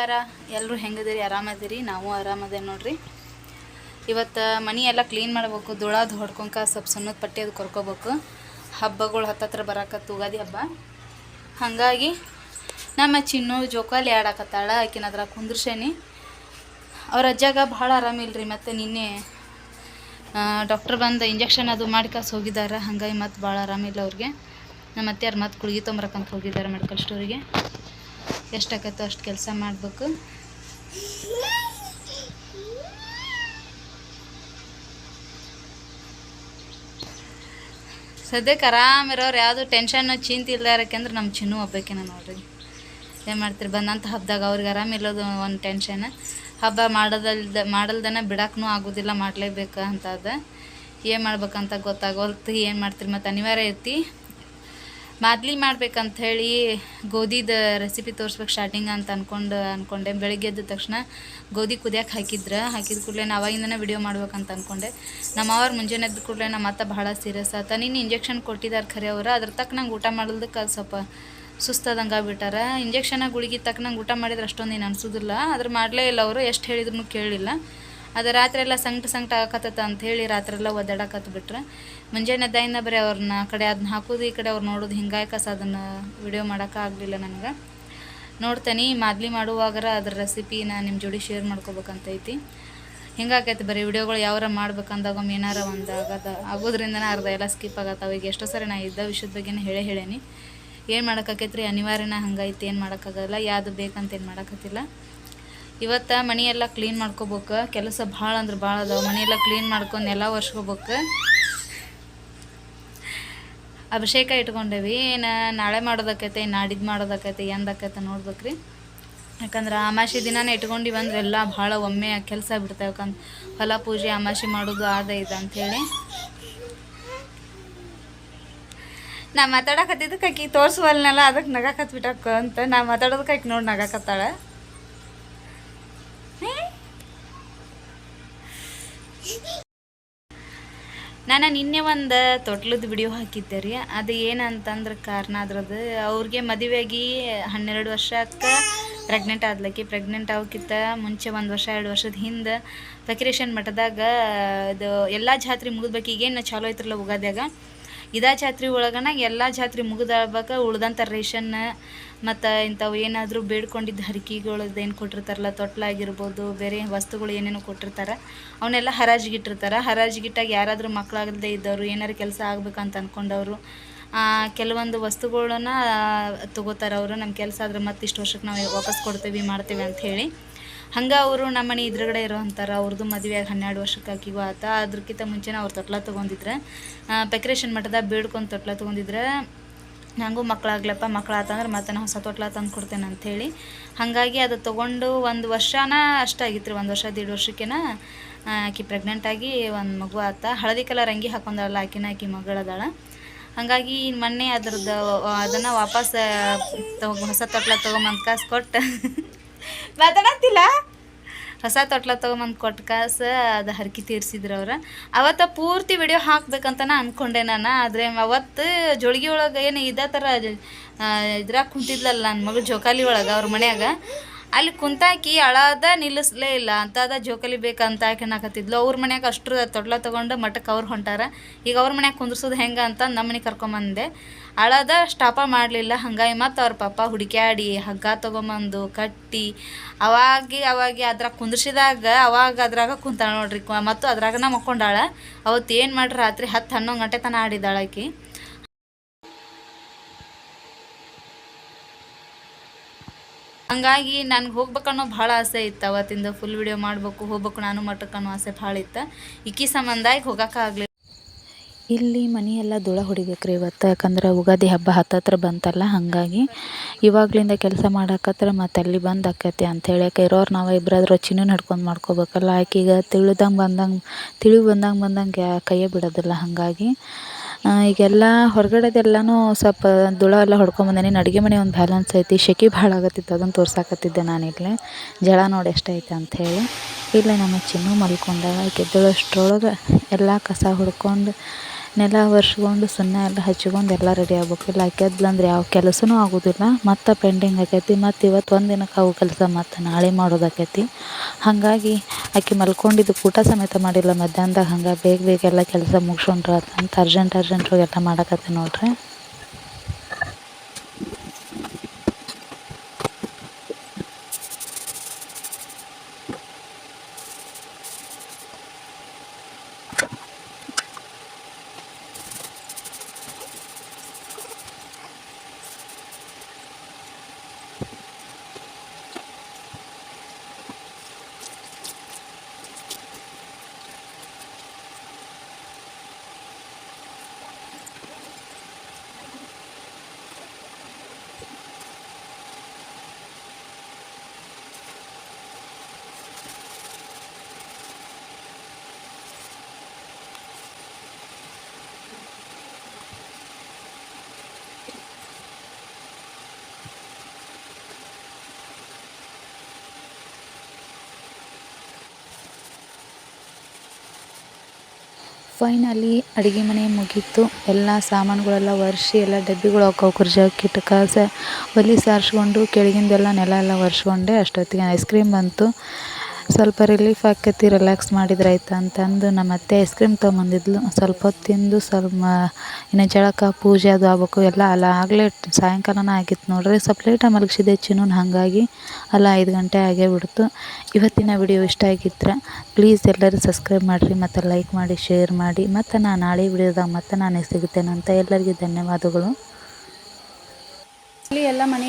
ನಮಸ್ಕಾರ. ಎಲ್ಲರೂ ಹೆಂಗದಿರಿ ಆರಾಮದಿರಿ? ನಾವು ಆರಾಮದೇವಿ ನೋಡ್ರಿ. ಇವತ್ತು ಮನೆ ಎಲ್ಲ ಕ್ಲೀನ್ ಮಾಡ್ಬೇಕು. ದುಳದು ಹೊಡ್ಕೊಂಕ ಸ್ವಲ್ಪ ಸಣ್ಣದ ಪಟ್ಟಿ ಅದು ಕೊರ್ಕೋಬೇಕು. ಹಬ್ಬಗಳು ಹತ್ತತ್ರ ಬರಾಕತ್ತು ಉಗಾದಿ ಹಬ್ಬ. ಹಾಗಾಗಿ ನಮ್ಮ ಚಿನ್ನು ಜೋಕಾಲಿ ಆಡಾಕತ್ತಾಳ. ಆಕಿನ ಅದ್ರ ಕುಂದ್ರಸೇನಿ. ಅವ್ರ ಅಜ್ಜಾಗ ಭಾಳ ಆರಾಮಿಲ್ರಿ. ಮತ್ತು ನಿನ್ನೆ ಡಾಕ್ಟ್ರ್ ಬಂದು ಇಂಜೆಕ್ಷನ್ ಅದು ಮಾಡ್ಕಾಸ್ ಹೋಗಿದ್ದಾರೆ. ಹಾಗಾಗಿ ಮತ್ತೆ ಭಾಳ ಆರಾಮಿಲ್ಲ ಅವ್ರಿಗೆ. ನಮ್ಮ ಅತ್ತೆಯವ್ರು ಮತ್ತೆ ಕುಳಗಿ ತೊಂಬರಕ್ಕಂತ ಹೋಗಿದ್ದಾರೆ ಮೆಡಿಕಲ್ ಸ್ಟೋರಿಗೆ. ಎಷ್ಟಾಕತ್ತೋ ಅಷ್ಟು ಕೆಲಸ ಮಾಡಬೇಕು. ಸದ್ಯಕ್ಕೆ ಆರಾಮಿರೋರು ಯಾವುದು ಟೆನ್ಷನ್ನು ಚಿಂತೆ ಇಲ್ದಾರಕ್ಕೆಂದ್ರೆ ನಮ್ಮ ಚಿನ್ನು ಒಬ್ಬೇಕೇನ ನೋಡ್ರಿ. ಏನು ಮಾಡ್ತೀರಿ? ಬಂದಂಥ ಹಬ್ಬದಾಗ ಅವ್ರಿಗೆ ಆರಾಮಿಲ್ಲೋದು ಒಂದು ಟೆನ್ಷನ್ ಹಬ್ಬ ಮಾಡೋದಲ್ದ, ಮಾಡಲ್ದನ ಬಿಡಕ್ಕೂ ಆಗೋದಿಲ್ಲ ಮಾಡಲೇಬೇಕು ಅಂತ ಅದ ಏನು ಮಾಡ್ಬೇಕಂತ ಗೊತ್ತಾಗೋಲ್ತು, ಏನು ಮಾಡ್ತೀರಿ ಮತ್ತು ಅನಿವಾರ್ಯ ಐತಿ? ಮಾದ್ಲಿ ಮಾಡ್ಬೇಕಂತ ಹೇಳಿ ಗೋಧಿದ ರೆಸಿಪಿ ತೋರಿಸ್ಬೇಕು ಸ್ಟಾರ್ಟಿಂಗ್ ಅಂತ ಅಂದ್ಕೊಂಡು ಅಂದ್ಕೊಂಡೆ ಬೆಳಿಗ್ಗೆ ಎದ್ದ ತಕ್ಷಣ ಗೋಧಿ ಕುದಿಯಕ್ಕೆ ಹಾಕಿದ್ರೆ, ಹಾಕಿದ ಕೂಡಲೇ ನಾ ಅವಾಗಿಂದನೇ ವಿಡಿಯೋ ಮಾಡ್ಬೇಕಂತ ಅಂದ್ಕೊಂಡೆ ನಮ್ಮ ಅವ್ರು ಮುಂಜಾನೆ ಎದ್ದ ಕೂಡಲೇ ನಮ್ಮ ಅತ್ತ ಭಾಳ ಸೀರಿಯಸ್ ಆತ ನೀನು ಇಂಜೆಕ್ಷನ್ ಕೊಟ್ಟಿದ್ದಾರೆ ಖರೆ ಅವರು, ಅದ್ರ ತಕ್ಕ ನಂಗೆ ಊಟ ಮಾಡಲ್ದಕ್ಕೆ ಅದು ಸ್ವಲ್ಪ ಸುಸ್ತದಂಗೆ ಇಂಜೆಕ್ಷನಾಗ ಇಂಜೆಕ್ಷನ್ ತಕ್ಕ ನಂಗೆ ಊಟ ಮಾಡಿದ್ರೆ ಅಷ್ಟೊಂದು ಏನು ಅನ್ಸೋದಿಲ್ಲ. ಅದ್ರ ಮಾಡಲೇ ಇಲ್ಲ ಅವರು, ಎಷ್ಟು ಹೇಳಿದ್ರು ಕೇಳಿಲ್ಲ. ಅದು ರಾತ್ರಿ ಎಲ್ಲ ಸಂಕಟ ಸಂಕಟ ಅಂತ ಹೇಳಿ ರಾತ್ರಿ ಎಲ್ಲ ಒದ್ದಾಡಕತ್ತು ಬಿಟ್ರೆ. ಮುಂಜಾನೆ ಎದ್ದಾಗಿಂದ ಬರೀ ಅವ್ರನ್ನ ಕಡೆ ಅದನ್ನ ಹಾಕೋದು, ಈ ಕಡೆ ಅವ್ರು ನೋಡೋದು ಹಿಂಗಾಗಿ ಕಸ ಅದನ್ನು ವಿಡಿಯೋ ಮಾಡೋಕ್ಕಾಗಲಿಲ್ಲ ನನಗೆ. ನೋಡ್ತೇನೆ, ಮಾದ್ಲಿ ಮಾಡುವಾಗರ ಅದ್ರ ರೆಸಿಪಿನ ನಿಮ್ಮ ಜೋಡಿ ಶೇರ್ ಮಾಡ್ಕೋಬೇಕಂತೈತಿ ಹಿಂಗಾಕೈತಿ ಬರೀ ವಿಡಿಯೋಗಳು ಯಾವಾರ ಮಾಡ್ಬೇಕಂದಾಗ ಏನಾರ ಒಂದು ಆಗದ. ಅರ್ಧ ಎಲ್ಲ ಸ್ಕಿಪ್ ಆಗತ್ತಾವ ಈಗ ಎಷ್ಟೋ ಸರಿ ನಾ ಇದ್ದ ವಿಷಯದ ಬಗ್ಗೆನೇ ಹೇಳೇ ಹೇಳೇನಿ. ಏನು ಮಾಡೋಕ್ಕಾಕೈತ್ರಿ ಅನಿವಾರ್ಯನ ಹಂಗೈತಿ, ಏನು ಮಾಡೋಕ್ಕಾಗಲ್ಲ ಯಾವುದು ಬೇಕಂತ ಏನು ಮಾಡೋಕತ್ತಿಲ್ಲ ಇವತ್ತು ಮನೆಯೆಲ್ಲ ಕ್ಲೀನ್ ಮಾಡ್ಕೋಬೇಕು. ಕೆಲಸ ಭಾಳ ಅಂದ್ರೆ ಭಾಳ ಅದಾವೆ. ಮನೆಯೆಲ್ಲ ಕ್ಲೀನ್ ಮಾಡ್ಕೊಂಡು ಎಲ್ಲ ಒರ್ಸ್ಕೋಬೇಕು. ಅಭಿಷೇಕ ಇಟ್ಕೊಂಡೇವಿ. ಏನು ನಾಳೆ ಮಾಡೋದಕ್ಕೈತೆ ನಾಡಿದ್ದು ಮಾಡೋದಕ್ಕೈತೆ, ಎಂದಕ್ಕೈತೆ ನೋಡ್ಬೇಕ್ರಿ. ಯಾಕಂದ್ರೆ ಅಮಾಸಿ ದಿನಾನೇ ಇಟ್ಕೊಂಡಿವಿ ಅಂದ್ರೆ ಎಲ್ಲ ಭಾಳ ಒಮ್ಮೆ ಕೆಲಸ ಬಿಡ್ತಾವೆ. ಯಾಕಂದ್ರೆ ಹೊಲ ಪೂಜೆ ಅಮಾಶಿ ಮಾಡೋದು ಆದ ಇದು ಅಂಥೇಳಿ. ನಾ ಮಾತಾಡಕತ್ತಿದ್ದಕ್ಕೆ ಆಕಿ ತೋರಿಸುವಲ್ನೆಲ್ಲ ಅದಕ್ಕೆ ನಗಾಕತ್ ಬಿಟ್ಟಕ್ಕ ಅಂತ ನಾ ಮಾತಾಡೋದಕ್ಕೆ ಆಕಿ ನೋಡಿ ನಗಾಕತ್ತಾಳ. ನಾನು ನಿನ್ನೆ ಒಂದು ತೊಟ್ಲದ ವಿಡಿಯೋ ಹಾಕಿದ್ದೆ ರೀ. ಅದು ಏನಂತಂದ್ರೆ ಕಾರಣ ಅದ್ರದ್ದು, ಅವ್ರಿಗೆ ಮದುವೆಯಾಗಿ ಹನ್ನೆರಡು ವರ್ಷಕ್ಕೆ ಪ್ರೆಗ್ನೆಂಟ್ ಆದ್ಲಕ್ಕಿ. ಪ್ರೆಗ್ನೆಂಟ್ ಆಗೋಕ್ಕಿಂತ ಮುಂಚೆ ಒಂದು ವರ್ಷ, ಎರಡು ವರ್ಷದ ಹಿಂದೆ ಫಕಿರೇಷನ್ ಮಠದಾಗ, ಇದು ಎಲ್ಲ ಜಾತ್ರೆ ಮುಗಿದ್ಬೇಕು ಈಗೇನು ಚಾಲೋ ಐತ್ರಲ್ಲ ಉಗಾದ್ಯಾಗ. ಇದೇ ಜಾತ್ರೆ ಒಳಗನ ಎಲ್ಲ ಜಾತ್ರೆ ಮುಗಿದಾಗ ಉಳ್ದಂಥ ರೇಷನ್ ಮತ್ತು ಇಂಥವು ಏನಾದರೂ ಬೇಡ್ಕೊಂಡಿದ್ದ ಹರಕೆಗಳದ್ದು ಏನು ಕೊಟ್ಟಿರ್ತಾರಲ್ಲ, ತೊಟ್ಲಾಗಿರ್ಬೋದು, ಬೇರೆ ವಸ್ತುಗಳು ಏನೇನೋ ಕೊಟ್ಟಿರ್ತಾರೆ ಅವನ್ನೆಲ್ಲ ಹರಾಜಿಗಿಟ್ಟಿರ್ತಾರೆ. ಹರಾಜಿಗಿಟ್ಟಾಗ ಯಾರಾದರೂ ಮಕ್ಕಳಾಗದೇ ಇದ್ದವರು, ಏನಾರು ಕೆಲಸ ಆಗ್ಬೇಕಂತ ಅಂದ್ಕೊಂಡವರು ಕೆಲವೊಂದು ವಸ್ತುಗಳನ್ನ ತಗೋತಾರೆ ಅವರು. ನಮ್ಮ ಕೆಲಸ ಆದ್ರೆ ಮತ್ತೆ ಇಷ್ಟು ವರ್ಷಕ್ಕೆ ನಾವು ವಾಪಸ್ ಕೊಡ್ತೀವಿ, ಮಾಡ್ತೀವಿ ಅಂತ ಹೇಳಿ. ಹಂಗೆ ಅವರು ನಮ್ಮ ಮನೆ ಎದುರುಗಡೆ ಇರೋವಂಥರ ಅವ್ರದ್ದು ಮದುವೆ ಹನ್ನೆರಡು ವರ್ಷಕ್ಕೆ ಆಕಿಗೂ ಆತ. ಅದ್ರಕ್ಕಿಂತ ಮುಂಚೆನೇ ಅವ್ರು ತೊಟ್ಲ ತೊಗೊಂಡಿದ್ರೆ. ಪೆಕ್ರೇಷನ್ ಮಠದಾಗ ಬೇಡ್ಕೊಂಡು ತೊಟ್ಲ ತೊಗೊಂಡಿದ್ರೆ. ನನಗೂ ಮಕ್ಕಳಾಗ್ಲಪ್ಪ ಮಕ್ಕಳಾತಂದ್ರೆ ಮತ್ತೆ ನಾನು ಹೊಸ ತೊಟ್ಲ ತಂದು ಕೊಡ್ತೇನೆ ಅಂಥೇಳಿ ಹಾಗಾಗಿ ಅದು ತೊಗೊಂಡು ಒಂದು ವರ್ಷನ ಅಷ್ಟಾಗಿತ್ತು ರೀ ಒಂದು ವರ್ಷ, ದೀಡು ವರ್ಷಕ್ಕೇನ ಆಕಿ ಪ್ರೆಗ್ನೆಂಟಾಗಿ ಒಂದು ಮಗು ಆತ. ಹಳದಿ ಕಲರ್ ಅಂಗಿ ಹಾಕೊಂಡಲ್ಲ ಆಕಿನ, ಆಕಿ ಮಗಳದಾಳ. ಹಾಗಾಗಿ ಮೊನ್ನೆ ಅದ್ರದ್ದು ಅದನ್ನು ವಾಪಸ್ ತಗೊ ಹೊಸ ತೊಟ್ಲ ತೊಗೊಂಬಂದು ಕಾಸು ಕೊಟ್ಟು. ಮಾತಾಡತ್ತಿಲ್ಲ ಹೊಸ ತೊಟ್ಲ ತೊಗೊಂಬಂದು ಕೊಟ್ಟು ಕಾಸು ಅದು ಹರಕಿ ತೀರ್ಸಿದ್ರು ಅವ್ರು. ಅವತ್ತು ಪೂರ್ತಿ ವಿಡಿಯೋ ಹಾಕ್ಬೇಕಂತನ ಅಂದ್ಕೊಂಡೆ ನಾನು ಆದರೆ ಅವತ್ತು ಜೋಳಿಗೆ ಒಳಗೆ ಏನು ಇದೇ ಥರ ಇದ್ರಾಗ ಕುಂತಿದ್ಲಲ್ಲ ನನ್ನ ಮಗಳು ಜೋಕಾಲಿ ಒಳಗೆ ಅವ್ರ ಮನ್ಯಾಗ. ಅಲ್ಲಿ ಕುಂತಾಕಿ ಅಳದ ನಿಲ್ಲಿಸ್ಲೇ ಇಲ್ಲ. ಅಂತದ ಜೋಕಲಿ ಬೇಕಂತ ಹಾಕತ್ತಿದ್ಲು. ಅವ್ರ ಮನ್ಯಾಗ ಅಷ್ಟು ತೊಡ್ಲ ತೊಗೊಂಡು ಮಠಕ್ಕೆ ಅವ್ರು ಹೊಂಟಾರ. ಈಗ ಅವ್ರ ಮನ್ಯಾಗ ಕುಂದ್ರಸೋದು ಹೆಂಗೆ ಅಂತ ನಮ್ಮ ಮನೆಗೆ ಕರ್ಕೊಂಬಂದೆ. ಅಳದ ಸ್ಟಾಪ ಮಾಡಲಿಲ್ಲ. ಹಂಗಾಗಿ ಮತ್ತು ಅವ್ರ ಪಾಪ ಹುಡುಕ್ಯಾಡಿ ಹಗ್ಗ ತೊಗೊಂಬಂದು ಕಟ್ಟಿ ಅವಾಗಿ ಅವಾಗಿ ಅದ್ರಾಗ ಕುಂದ್ರಿಸಿದಾಗ ಅವಾಗ ಅದ್ರಾಗ ಕುಂತಾಳ ನೋಡ್ರಿ. ಮತ್ತು ಅದ್ರಾಗನ ಮಕ್ಕೊಂಡಾಳ. ಅವತ್ತು ಏನು ಮಾಡ್ರಿ ರಾತ್ರಿ ಹತ್ತು ಹನ್ನೊಂದು ಗಂಟೆ ತನಕ ಆಡಿದಾಳ ಹಂಗಾಗಿ ನನಗೆ ಹೋಗ್ಬೇಕನ್ನೋ ಭಾಳ ಆಸೆ ಇತ್ತು. ಅವತ್ತಿಂದ ಫುಲ್ ವಿಡಿಯೋ ಮಾಡಬೇಕು, ಹೋಗ್ಬೇಕು ನಾನು ಮಠಕ್ಕೆ ಅನ್ನೋ ಆಸೆ ಭಾಳ ಇತ್ತು. ಇಕ್ಕಿ ಸಂಬಂಧಾಗಿ ಹೋಗೋಕ್ಕಾಗಲಿ ಇಲ್ಲಿ ಮನೆಯೆಲ್ಲ ಧೂಳ ಹೊಡಿಬೇಕ್ರಿ ಇವತ್ತು, ಯಾಕಂದ್ರೆ ಉಗಾದಿ ಹಬ್ಬ ಹತ್ತತ್ರ ಬಂತಲ್ಲ, ಹಾಗಾಗಿ ಇವಾಗಲಿಂದ ಕೆಲಸ ಮಾಡಾಕತ್ರ ಮತ್ತೆ ಅಲ್ಲಿ ಬಂದು ಆಕೈತಿ ಅಂಥೇಳಿ ಯಾಕೆ ಇರೋರು ನಾವು ಇಬ್ಬರಾದ್ರೂ ಚಿನ್ನೂ ನಡ್ಕೊಂಡು ಮಾಡ್ಕೋಬೇಕಲ್ಲ, ಆಕೆಗೆ ತಿಳಿದಂಗೆ ಬಂದಂಗೆ ತಿಳಿವು ಬಂದಂಗೆ ಬಂದಂಗೆ ಕೈಯೇ ಬಿಡೋದಿಲ್ಲ. ಹಾಗಾಗಿ ಈಗೆಲ್ಲ ಹೊರಗಡೆದೆಲ್ಲನೂ ಸ್ವಲ್ಪ ಧೂಳ ಎಲ್ಲ ಹೊಡ್ಕೊಂಬಂದೇನಿ ಅಡುಗೆ ಮನೆ ಒಂದು ಬ್ಯಾಲೆನ್ಸ್ ಐತಿ. ಸೆಕೆ ಭಾಳ ಆಗತ್ತಿತ್ತು. ಅದನ್ನು ತೋರ್ಸಾಕತ್ತಿದ್ದೆ ನಾನು ಇಲ್ಲೇ ಜಳ ನೋಡಿ ಎಷ್ಟೈತೆ ಅಂಥೇಳಿ ಇಲ್ಲೇ ನಮ್ಮ ಚಿನ್ನು ಮಲ್ಕೊಂಡಾಗ ಆಕೆ ಎದ್ದೇಳೋಷ್ಟ್ರೊಳಗೆ ಎಲ್ಲ ಕಸ ಹೊಡ್ಕೊಂಡು ನೆಲ ಒರೆಸ್ಕೊಂಡು ಸುಮ್ಮನೆ ಎಲ್ಲ ಹಚ್ಕೊಂಡು ಎಲ್ಲ ರೆಡಿ ಆಗ್ಬೇಕು. ಇಲ್ಲ ಆಕೆ ಎದ್ಲಂದ್ರೆ ಯಾವ ಕೆಲಸನೂ ಆಗೋದಿಲ್ಲ. ಮತ್ತು ಪೆಂಡಿಂಗ್ ಆಕೈತಿ. ಮತ್ತು ಇವತ್ತು ಒಂದು ದಿನಕ್ಕೆ ಅವು ಕೆಲಸ ಮತ್ತು ನಾಳೆ ಮಾಡೋದಾಕೈತಿ ಹಾಗಾಗಿ ಆಕೆ ಮಲ್ಕೊಂಡಿದ್ದು ಊಟ ಸಮೇತ ಮಾಡಿಲ್ಲ. ಮಧ್ಯಾಹ್ನದಾಗ ಹಂಗೆ ಬೇಗ ಬೇಗ ಎಲ್ಲ ಕೆಲಸ ಮುಗಿಸ್ಕೊಂಡ್ರೆ ಅಂತ ಅರ್ಜೆಂಟ್ ಅರ್ಜೆಂಟ್ ಎಲ್ಲ ಮಾಡಕತ್ತೆ ನೋಡ್ರಿ. ಫೈನಲಿ ಅಡುಗೆ ಮನೆ ಮುಗೀತು. ಎಲ್ಲ ಸಾಮಾನುಗಳೆಲ್ಲ ಒರೆಸಿ ಎಲ್ಲ ಡಬ್ಬಿಗಳು ಹಾಕೋ ಜಗ್ ಕಾಸ ಒಲೆ ಸಾರಿಸ್ಕೊಂಡು, ಕೆಳಗಿಂದೆಲ್ಲ ನೆಲ ಎಲ್ಲ ಒರೆಸ್ಕೊಂಡೆ. ಅಷ್ಟೊತ್ತಿಗೆ ಐಸ್ ಕ್ರೀಮ್ ಬಂತು. ಸ್ವಲ್ಪ ರಿಲೀಫ್ ಆಕೈತಿ ರಿಲ್ಯಾಕ್ಸ್ ಮಾಡಿದ್ರೆ ಆಯ್ತು ಅಂತಂದು ನಮ್ಮ ಅತ್ತೆ ಐಸ್ ಕ್ರೀಮ್ ತೊಗೊಂಬಂದಿದ್ಲು. ಸ್ವಲ್ಪ ಹೊತ್ತು ತಿಂದು, ಸ್ವಲ್ಪ ಇನ್ನು ಜಳಕ, ಪೂಜೆ ಅದು ಆಗ್ಬೇಕು, ಎಲ್ಲ ಅಲ್ಲ ಆಗಲೇ ಸಾಯಂಕಾಲನೇ ಆಗಿತ್ತು ನೋಡ್ರಿ. ಸ್ವಲ್ಪ ಲೇಟಾಗಿ ಮಲಗಿಸಿದೆ ಚಿನ್ನೂನ, ಹಾಗಾಗಿ ಅಲ್ಲ ಐದು ಗಂಟೆ ಆಗೇ ಬಿಡ್ತು. ಇವತ್ತಿನ ವಿಡಿಯೋ ಇಷ್ಟ ಆಗಿದ್ರೆ ಪ್ಲೀಸ್ ಎಲ್ಲರೂ ಸಬ್ಸ್ಕ್ರೈಬ್ ಮಾಡಿರಿ, ಮತ್ತು ಲೈಕ್ ಮಾಡಿ ಶೇರ್ ಮಾಡಿ, ಮತ್ತು ನಾನು ನಾಳೆ ವಿಡಿಯೋದಾಗ ಮತ್ತೆ ನಾನೇ ಸಿಗುತ್ತೇನೆ ಅಂತ ಎಲ್ಲರಿಗೂ ಧನ್ಯವಾದಗಳು. ಎಲ್ಲ ಮನೆ